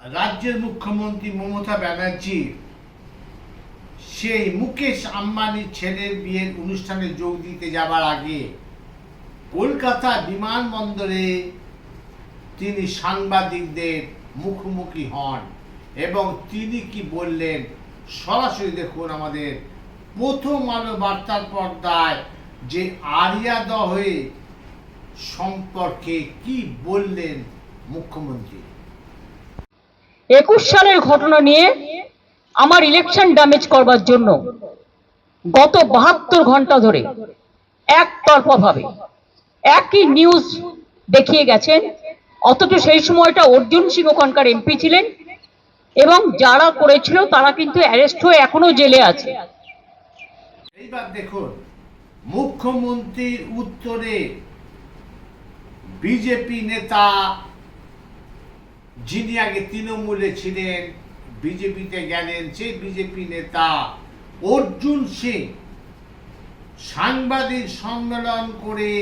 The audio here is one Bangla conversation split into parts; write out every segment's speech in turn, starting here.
রাজ্যের মুখ্যমন্ত্রী মমতা ব্যানার্জি, সেই মুকেশ আম্বানির ছেলের বিয়ের অনুষ্ঠানে যোগ দিতে যাবার আগে কলকাতা বিমানবন্দরে তিনি সাংবাদিকদের মুখোমুখি হন এবং তিনি কি বললেন সরাসরি দেখুন আমাদের প্রথম আলো বার্তার পর্দায় যে আরিয়াদ হয়ে সম্পর্কে কি বললেন মুখ্যমন্ত্রী। একুশ সালের ঘটনা নিয়ে আমার ইলেকশন ড্যামেজ করবার জন্য গত বাহাত্তর ঘণ্টা ধরে একতরফা ভাবে একই নিউজ দেখিয়ে গেছেন। অথচ সেই সময়টা অর্জুন সিং ওখানকার এমপি ছিলেন এবং যারা করেছিল তারা কিন্তু অ্যারেস্ট হয়ে এখনও জেলে আছে। এইবার দেখুন, মুখ্যমন্ত্রীর উত্তরে বিজেপি নেতা যিনি আগে তৃণমূলে ছিলেন, বিজেপিতে গেলেন সেই বিজেপি নেতা অর্জুন সিং, সাংবাদিক সম্মেলন করে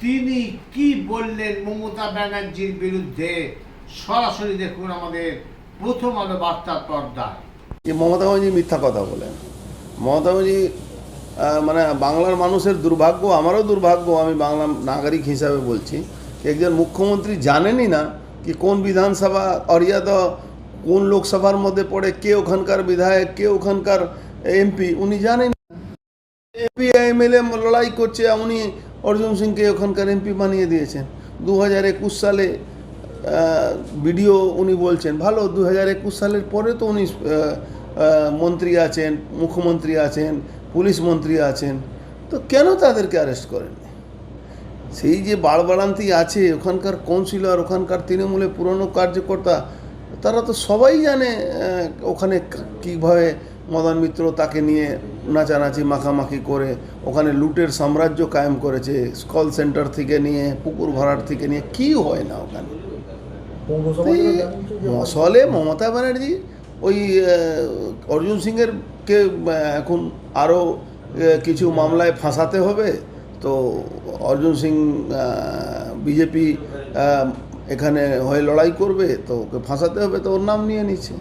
তিনি কি বললেন মমতা ব্যানার্জির বিরুদ্ধে? সরাসরি দেখুন আমাদের প্রথম আলো বার্তার পর্দায়। যে মমতা ব্যানার্জি মিথ্যা কথা বলেন। মমতা ব্যানার্জি মানে বাংলার মানুষের দুর্ভাগ্য, আমারও দুর্ভাগ্য, আমি বাংলা নাগরিক হিসাবে বলছি। একজন মুখ্যমন্ত্রী জানেনই না কি কোন বিধানসভা অরিয়াদ কোন লোকসভার মধ্যে পড়ে কে ওখানকার বিধায়ক কে ওখানকার এমপি উনি জানেন এমপি এমএলএ লড়াই করছে উনি অর্জুন সিংকে ওখানকার এমপি বানিয়ে দিয়েছেন দু হাজার একুশ সালে ভিডিও উনি বলছেন ভালো দু হাজার একুশ সালের পরে তো উনি মন্ত্রী আছেন মুখ্যমন্ত্রী আছেন পুলিশ মন্ত্রী আছেন তো কেন তাদেরকে অ্যারেস্ট করেন সেই যে বাড়বাড়ান্তি আছে ওখানকার কাউন্সিলর ওখানকার তৃণমূলের পুরনো কার্যকর্তা তারা তো সবাই জানে ওখানে কীভাবে মদন মিত্র তাকে নিয়ে নাচানাচি মাখামাখি করে ওখানে লুটের সাম্রাজ্য কায়েম করেছে কল সেন্টার থেকে নিয়ে পুকুর ভরাট থেকে নিয়ে কি হয় না ওখানে? মশলে মমতা ব্যানার্জি ওই অর্জুন সিংয়ের কে এখন আরও কিছু মামলায় ফাঁসাতে হবে? তো অর্জুন সিং বিজেপি এখানে হয়ে লড়াই করবে, তো ওকে ফাঁসাতে হবে, তো ওর নাম নিয়ে নিচ্ছে।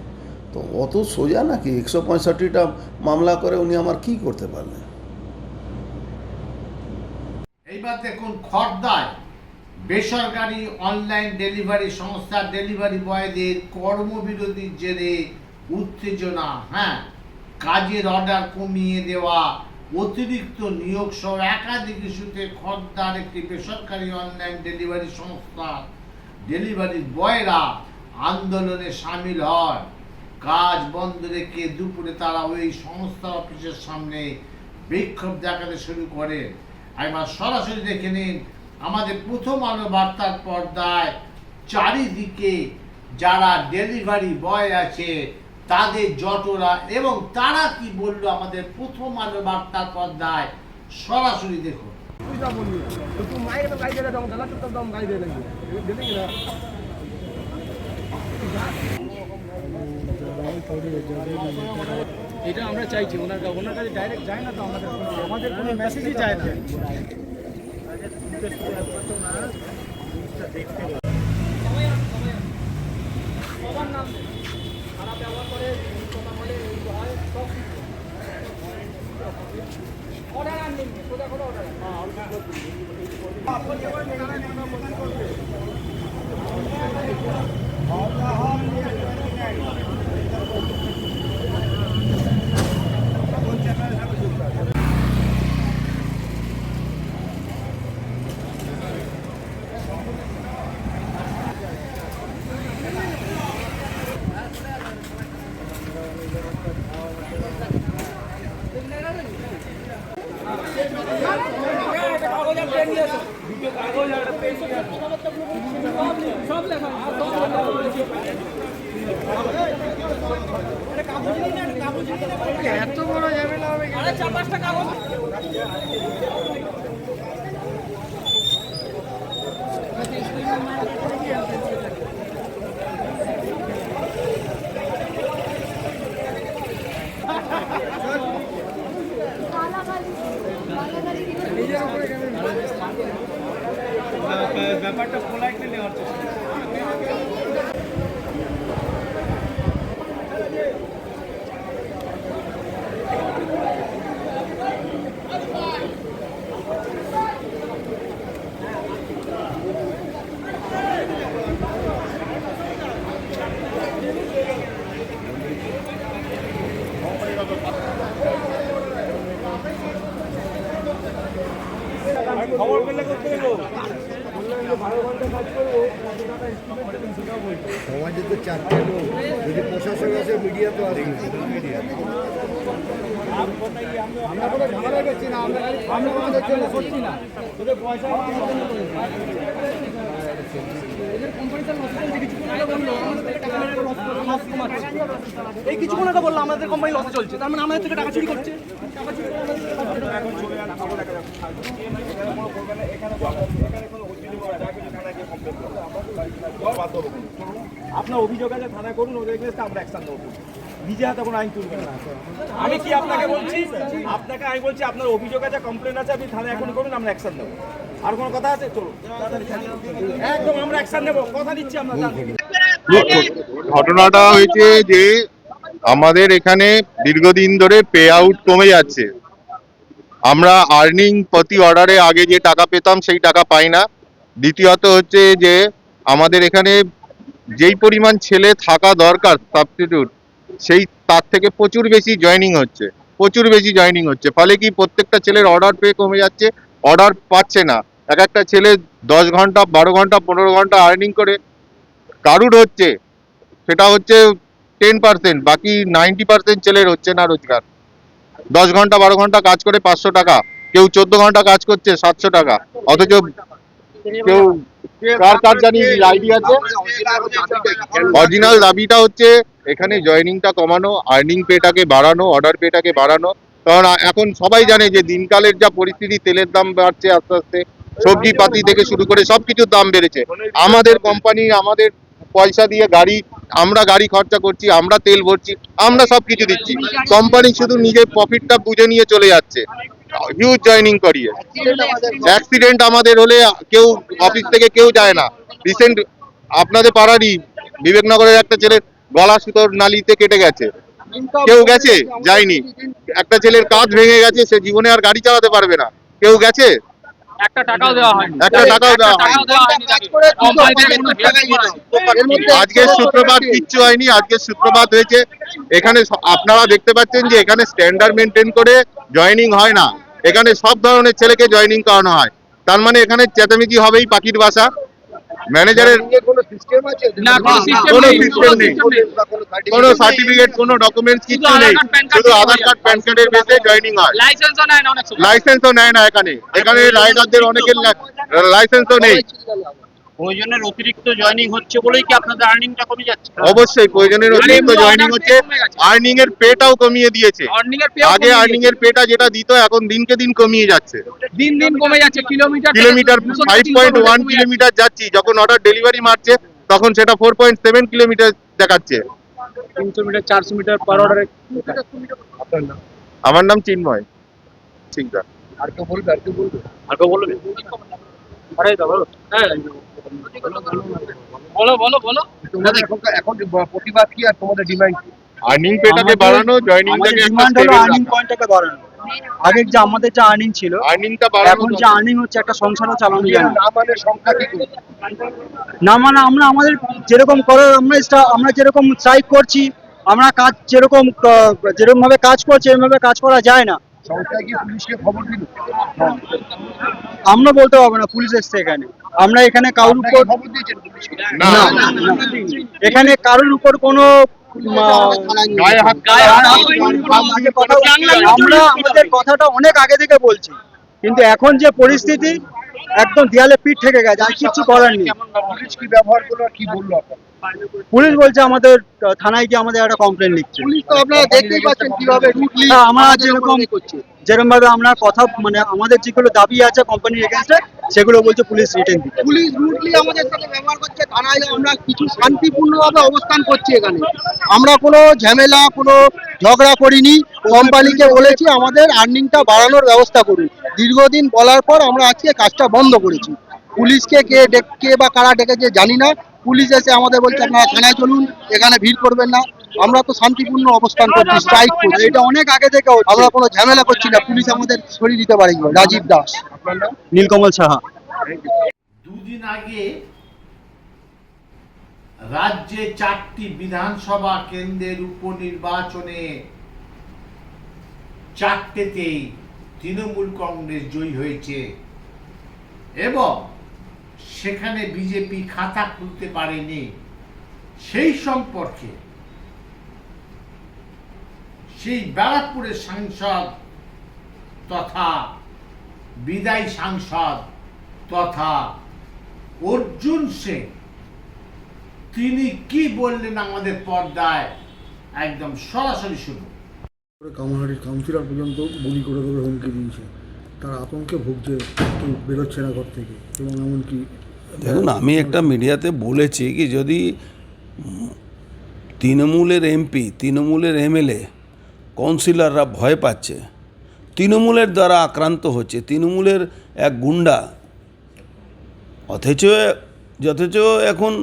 তো অত সোজা নাকি, একশো পঁয়ষট্টিটা মামলা করে উনি আমার কি করতে পারলেন? এইবার দেখুন, খর্দায় বেসরকারি অনলাইন ডেলিভারি সংস্থার ডেলিভারি বয়দের কর্মবিরতির জেরে উত্তেজনা হ্যাঁ? কাজের অর্ডার কমিয়ে দেওয়া অতিরিক্ত নিয়োগ সহ একাধিক ইস্যুতে খদ্দার একটি বেসরকারি অনলাইন ডেলিভারি সংস্থা ডেলিভারি বয়রা আন্দোলনে সামিল হয় কাজ বন্ধ রেখে দুপুরে তারা ওই সংস্থা অফিসের সামনে বিক্ষোভ দেখাতে শুরু করে। একবার সরাসরি দেখে নিন, আমাদের প্রথম আলো বার্তার পর্দায় চারিদিকে যারা ডেলিভারি বয় আছে তাদের জটরা এবং তারা কি বলল আমাদের প্রথম আলো বার্তা পর্দায়? সরাসরি দেখুন। এটা আমরা চাইছি ওনার ওনার কাছে ডাইরেক্ট যায় না তো আমাদের আমাদের কোনো মেসেজই যায় না। খবর পেলে করতে সমাজে তো চারটে লোক যদি প্রশাসন আছে মিডিয়া তো আছে মিডিয়া আমরা কোনো ঝামেলা করছি না আমরা আমাদের জন্য করছি না। তোদের পয়সা লস কমাচ্ছে। এই কিছুক্ষণ আগে বলল আমাদের কোম্পানি লসে চলছে। তার মানে আমাদের থেকে টাকা চুরি করছে। আপনার অভিযোগ আছে, থানায় করুন, ওদের এগেনস্টে আমরা অ্যাকশন নেব। নিজে হাতে কোনো আইন তুলবেন না। আমি কি আপনাকে বলছি? আপনাকে আমি বলছি, আপনার অভিযোগ আছে কমপ্লেন আছে, আপনি থানায় এখন করুন, আমরা অ্যাকশন নেব। আর কোনো কথা আছে? চলো তাড়াতাড়ি একদম আমরা অ্যাকশন নেব। কথা দিচ্ছি আমরা। ঘটনাটা হয়েছে যে আমাদের এখানে দীর্ঘদিন ধরে পে আউট কমে যাচ্ছে। আমরা আর্নিং প্রতি অর্ডারে আগে যে টাকা পেতাম সেই টাকা পাই না। দ্বিতীয়ত হচ্ছে যে আমাদের এখানে যেই পরিমাণ ছেলে থাকা দরকার সাবস্টিটিউট সেই তার থেকে প্রচুর বেশি জয়েনিং হচ্ছে। প্রচুর বেশি জয়েনিং হচ্ছে। ফলে কি প্রত্যেকটা ছেলের অর্ডার পে কমে যাচ্ছে অর্ডার পাচ্ছে না। এক একটা ছেলে দশ ঘণ্টা, বারো ঘণ্টা, পনেরো ঘণ্টা আর্নিং করে কারুর হচ্ছে। সেটা হচ্ছে টেন পার্সেন্ট বাকি নাইনটি পার্সেন্ট ছেলের হচ্ছে না রোজগার। দশ ঘণ্টা, বারো ঘণ্টা কাজ করে পাঁচশো টাকা, কেউ চোদ্দ ঘণ্টা কাজ করছে সাতশো টাকা, অথচ কেউ কার কার জানি আইডি আছে? অরিজিনাল দাবিটা হচ্ছে এখানে জয়েনিংটা কমানো আর্নিং পেটাকে বাড়ানো অর্ডার পেটাকে বাড়ানো। কারণ এখন সবাই জানে যে দিনকালের যা পরিস্থিতি, তেলের দাম বাড়ছে আস্তে আস্তে সবজি পাতি থেকে শুরু করে সবকিছুর দাম বেড়েছে। আমাদের কোম্পানি আমাদের পয়সা দিয়ে গাড়ি, আমরা গাড়ি খরচা করছি, আমরা তেল ভরছি, আমরা সব কিছু দিচ্ছি। কোম্পানি শুধু নিজের প্রফিটটা বুঝে নিয়ে চলে যাচ্ছে। হিউজ জয়েনিং করিয়ে অ্যাক্সিডেন্ট আমাদের হলে কেউ অফিস থেকে কেউ যায় না। রিসেন্ট আপনাদের পাড়ারই বিবেকনগরের একটা ছেলের গলা সুতোর নালিতে কেটে গেছে। কেউ গেছে? যায়নি। একটা ছেলের কাজ ভেঙে গেছে, সে জীবনে আর গাড়ি চালাতে পারবে না। কেউ গেছে? একটা টাকাও দেওয়া হয়নি। একটা টাকাও দেওয়া হয়নি। আজকে সূত্রপাত কিচ্ছু হয়নি আজকে সূত্রপাত হয়েছে। এখানে আপনারা দেখতে পাচ্ছেন যে এখানে স্ট্যান্ডার্ড মেনটেন করে জয়নিং হয় না। এখানে সব ধরনের ছেলেকে জয়নিং করানো হয়। তার মানে এখানে চেঁচামেচি হবেই পাখির বাসা। ম্যানেজারের কোনো সিস্টেম আছে না, কোনো সিস্টেম নেই, system কোনো সিস্টেম নেই। কোনো সার্টিফিকেট কোনো ডকুমেন্টস কিছু নেই। আধার কার্ড, প্যান কার্ড শুধু আধার কার্ড প্যান কার্ডের বেসে জয়েনিং হয়। লাইসেন্সও নেয় না অনেক সময়। লাইসেন্সও নেয় না এখানে। এখানে রাইডারদের অনেকের লাইসেন্সও নেই। প্রয়োজনের অতিরিক্ত জয়েনিং হচ্ছে বলেই কি আপনাদের আর্নিংটা কমে যাচ্ছে? অবশ্যই প্রয়োজনের অতিরিক্ত জয়েনিং হচ্ছে আর্নিং এর পেটাও কমিয়ে দিয়েছে। আর্নিং আগে আর্নিং এর পেটা যেটা দিত এখন দিনকে দিন কমিয়ে যাচ্ছে। দিন দিন কমে যাচ্ছে কিলোমিটার কিলোমিটার 200 থেকে ফাইভ 300 পয়েন্ট ওয়ান কিলোমিটার যাচ্ছি যখন অর্ডার ডেলিভারি মারছে তখন সেটা ফোর পয়েন্ট সেভেন কিলোমিটার দেখাচ্ছে। তিনশো মিটার চারশো মিটার পার অর্ডারে আমার নাম চিন্ময়। ঠিক আছে। আর কেউ বলবে আর কেউ বলবে? আর কেউ বলবে? বলো বলো বলো। এখন এখন প্রতিবাদ কি আর তোমাদের ডিমান্ড আর্নিং পেটাকে বাড়ানো জয়েনিংটাকে ডিমান্ড হলো আর্নিং পয়েন্টটাকে বাড়ানো। আগের যে আমাদের যে আর্নিং ছিল আর্নিংটা বাড়ানো এখন যে আর্নিং হচ্ছে একটা সংসারও চালানো যায় না। না মানে সংখ্যা কি না মানে আমরা আমাদের যেরকম করার আমরা আমরা যেরকম স্ট্রাইক করছি আমরা কাজ যেরকম যেরকম ভাবে কাজ করছি এরকম ভাবে কাজ করা যায় না। সংখ্যা কি পুলিশকে খবর দিল। আমরা বলতে পারব না পুলিশ এসছে এখানে। আমরা এখানে কারোর উপর খবর দিয়েছেন পুলিশকে না না, না, এখানে কারোর উপর কোনো আমরা আমাদের কথাটা অনেক আগে থেকে বলছি। কিন্তু এখন যে পরিস্থিতি একদম দেয়ালে পিঠ থেকে গেছে আর কিছু করার নেই। পুলিশ কি ব্যবহার করল কি বলল পুলিশ বলছে আমাদের থানায় গিয়ে আমাদের একটা কমপ্লেন লিখছে। পুলিশ তো আপনারা দেখতেই পাচ্ছেন কীভাবে হ্যাঁ, আমরা যেরকম যেরকম ভাবে আমরা কথা মানে আমাদের যেগুলো দাবি আছে কোম্পানির এগেনস্টে সেগুলো বলছে পুলিশ দিতে পুলিশ রুটলি আমাদের সাথে ব্যবহার করছে থানায় আমরা কিছু শান্তিপূর্ণভাবে অবস্থান করছি এখানে। আমরা কোনো ঝামেলা, কোনো ঝগড়া করিনি কোম্পানিকে বলেছি আমাদের আর্নিংটা বাড়ানোর ব্যবস্থা করুন। দীর্ঘদিন বলার পর আমরা আজকে কাজটা বন্ধ করেছি। পুলিশকে কে ডেক- কে বা কারা ডেকেছে জানি না। পুলিশ এসে আমাদের বলছে, আপনারা থানায় চলুন, এখানে ভিড় করবেন না। আমরা তো শান্তিপূর্ণ অবস্থান করছি স্ট্রাইক করছি। এটা অনেক আগে থেকে আমরা কোনো ঝামেলা করছি না। পুলিশ আমাদের সরিয়ে দিতে পারে রাজীব দাস। নীলকমল সাহা। দুদিন আগে রাজ্যে চারটি বিধানসভা কেন্দ্রের উপনির্বাচনে চারটেতেই তৃণমূল কংগ্রেস জয়ী হয়েছে এবং সেখানে বিজেপি খাতা খুলতে পারেনি। সেই সম্পর্কে সেই ব্যারাকপুরের সাংসদ তথা বিদায়ী সাংসদ তথা অর্জুন সিং তিনি কি বললেন আমাদের পর্দায়? একদম সরাসরি শুনুন। করে কামারহাটির কাউন্সিলর পর্যন্ত গুলি করে দেবে হুমকি দিয়েছে। তারা আতঙ্কে ভুগছে কেউ বেরোচ্ছে না ঘর থেকে এবং এমনকি দেখুন আমি একটা মিডিয়াতে বলেছি কি যদি তৃণমূলের এমপি তৃণমূলের এমএলএ কাউন্সিলররা ভয় পাচ্ছে। তৃণমূলের দ্বারা আক্রান্ত হচ্ছে। তৃণমূলের এক গুন্ডা। অথচ, যথেচ এখন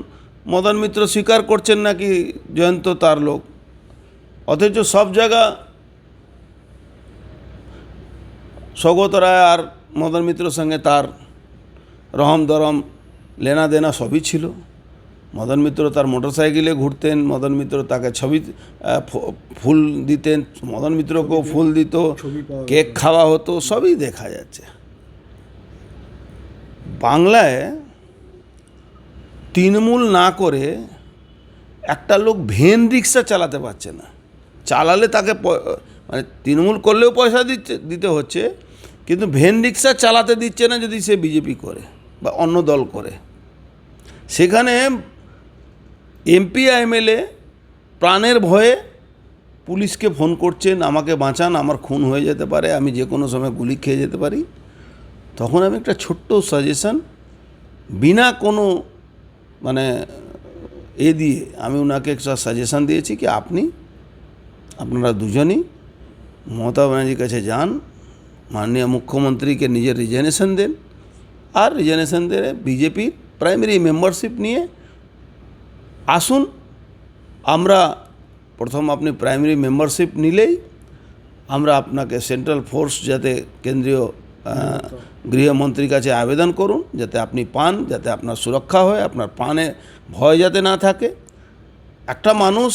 মদন মিত্র স্বীকার করছেন নাকি জয়ন্ত তার লোক? অথচ সব জায়গা সৌগত রায় আর মদন মিত্রর সঙ্গে তার রহম দরম, লেনা দেনা সবই ছিল। মদন মিত্র তার মোটরসাইকেলে ঘুরতেন মদন মিত্র তাকে ছবি ফুল দিতেন মদন মিত্রকেও ফুল দিত কেক খাওয়া হতো সবই দেখা যাচ্ছে। বাংলায় তৃণমূল না করে একটা লোক ভেন রিক্সা চালাতে পারছে না। চালালে তাকে মানে তৃণমূল করলেও পয়সা দিচ্ছে দিতে হচ্ছে কিন্তু ভেন রিক্সা চালাতে দিচ্ছে না যদি সে বিজেপি করে বা অন্য দল করে। সেখানে এমপি এমএলএ প্রাণের ভয়ে পুলিশকে ফোন করছেন, আমাকে বাঁচান, আমার খুন হয়ে যেতে পারে, আমি যে কোনো সময় গুলি খেয়ে যেতে পারি। তখন আমি একটা ছোট্ট সাজেশন বিনা কোনো মানে এ দিয়ে আমি ওনাকে একটা সাজেশন দিয়েছি কি আপনি, আপনারা দুজনই মমতা ব্যানার্জির কাছে যান, মাননীয় মুখ্যমন্ত্রীকে নিজের রিজাইনেশন দেন, আর রিজাইনেশন দিয়ে বিজেপির প্রাইমারি মেম্বারশিপ নিয়ে আসুন, আমরা প্রথম আপনি প্রাইমারি মেম্বারশিপ নিলেই আমরা আপনাকে সেন্ট্রাল ফোর্স যাতে কেন্দ্রীয় গৃহমন্ত্রীর কাছে আবেদন করুন, যাতে আপনি পান, যাতে আপনার সুরক্ষা হয়, আপনার পানে ভয় যাতে না থাকে। একটা মানুষ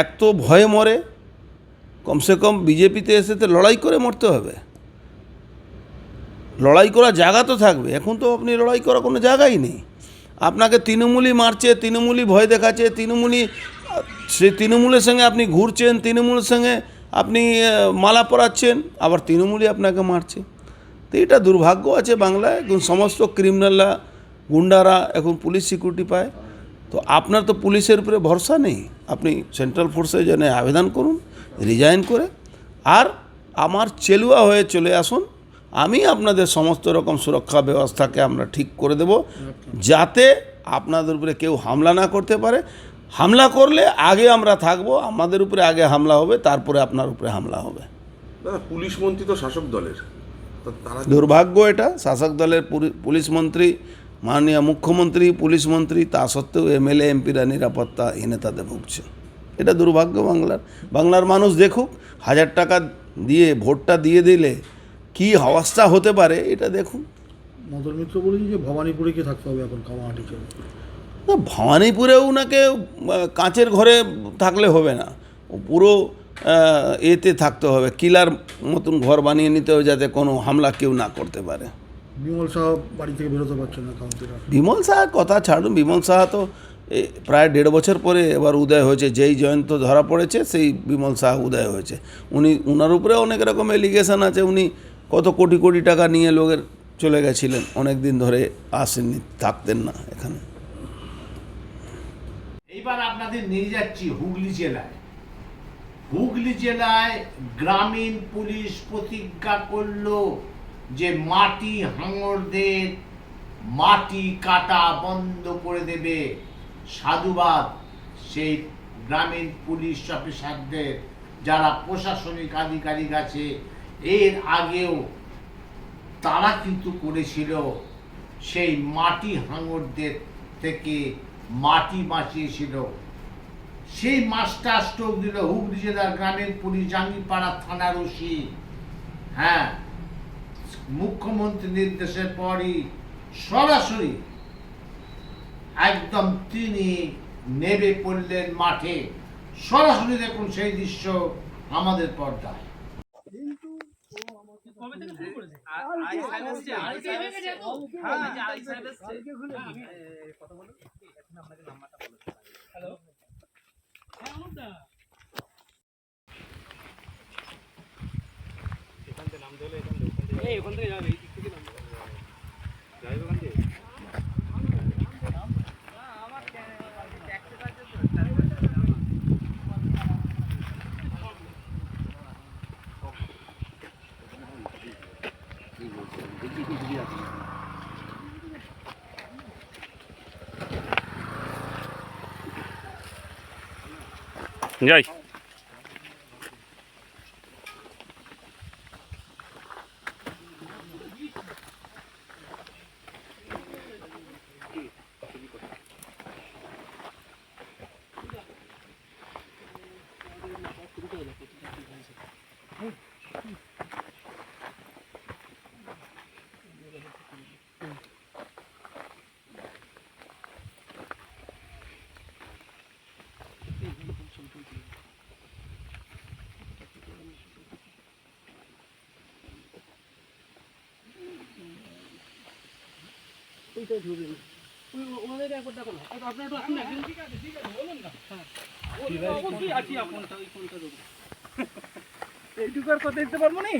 এক তো ভয়ে মরে, কমসে কম বিজেপিতে এসে তো লড়াই করে মরতে হবে। লড়াই করার জায়গা তো থাকবে, এখন তো আপনি লড়াই করার কোনো জায়গাই নেই। আপনাকে তৃণমূলই মারছে, তৃণমূলই ভয় দেখাচ্ছে, তৃণমূলই সে তৃণমূলের সঙ্গে আপনি ঘুরছেন, তৃণমূলের সঙ্গে আপনি মালা পরাচ্ছেন, আবার তৃণমূলই আপনাকে মারছে। তো এটা দুর্ভাগ্য আছে বাংলায়, এখন সমস্ত ক্রিমিনালরা গুন্ডারা এখন পুলিশ সিকিউরিটি পায়। তো আপনার তো পুলিশের উপরে ভরসা নেই। আপনি সেন্ট্রাল ফোর্সে যেন আবেদন করুন রিজাইন করে, আর আমার চেলুয়া হয়ে চলে আসুন। আমি আপনাদের সমস্ত রকম সুরক্ষা ব্যবস্থাকে আমরা ঠিক করে দেব যাতে আপনাদের উপরে কেউ হামলা না করতে পারে। হামলা করলে আগে আমরা থাকব আমাদের উপরে আগে হামলা হবে তারপরে আপনার উপরে হামলা হবে। পুলিশ মন্ত্রী তো শাসক দলের। দুর্ভাগ্য এটা শাসক দলের পুলিশ মন্ত্রী মাননীয় মুখ্যমন্ত্রী পুলিশ মন্ত্রী তা সত্ত্বেও এমএলএ এমপিরা নিরাপত্তাহীনতাতে ভুগছে। এটা দুর্ভাগ্য বাংলার বাংলার মানুষ দেখুক হাজার টাকা দিয়ে ভোটটা দিয়ে দিলে কি অবস্থা হতে পারে এটা দেখুন। মদন মিত্র বলেছে যে ভবানীপুরে গিয়ে থাকতে হবে এখন কামারহাটি ছেড়ে না ভবানীপুরেও ওনাকে কাঁচের ঘরে থাকলে হবে না। ও পুরো এতে থাকতে হবে কিলার মতন ঘর বানিয়ে নিতে হবে যাতে কোনো হামলা কেউ না করতে পারে। বিমল শাহ বাড়ি থেকে বেরোতে পারছেন না কাউন্সিলর বিমল সাহার কথা ছাড়ুন বিমল সাহা তো প্রায় দেড় বছর পরে এবার উদয় হয়েছে যেই জয়ন্ত ধরা পড়েছে সেই বিমল সাহা উদয় হয়েছে। উনি উনার উপরে অনেক রকম এলিগেশন আছে উনি কত কোটি কোটি টাকা নিয়ে লোকের চলে গেছিলেন? অনেক দিন ধরে আসেননি, থাকতেন না এখানে। এইবার আপনাদের নিয়ে যাচ্ছি হুগলি জেলায়। হুগলি জেলায় গ্রামীণ পুলিশ প্রতিজ্ঞা করল যে মাটি হাঙরদের মাটি কাটা বন্ধ করে দেবে। সাধুবাদ সেই গ্রামীণ পুলিশ অফিসারদের, যারা প্রশাসনিক আধিকারিক আছে এর আগেও তারা কিন্তু করেছিল সেই মাটি হাঙরদের থেকে মাটি বাঁচিয়েছিল। সেই মাস্টার স্ট্রোক দিল হুগলি জেলার গ্রামের পুলিশ জাঙ্গিপাড়া থানার ওসি। হ্যাঁ মুখ্যমন্ত্রী নির্দেশের পরই সরাসরি একদম তিনি নেবে পড়লেন মাঠে। সরাসরি দেখুন সেই দৃশ্য আমাদের পর্দায়। এখান থেকে নাম দিলে এখান থেকে। এই ওখান থেকে যাবে। Jai. ওইটাই ধরবে না একবার দেখো না আপনার ঠিক আছে বলুন না। ফোনটা দেবো এইটুকু আর কথা দিতে পারব না?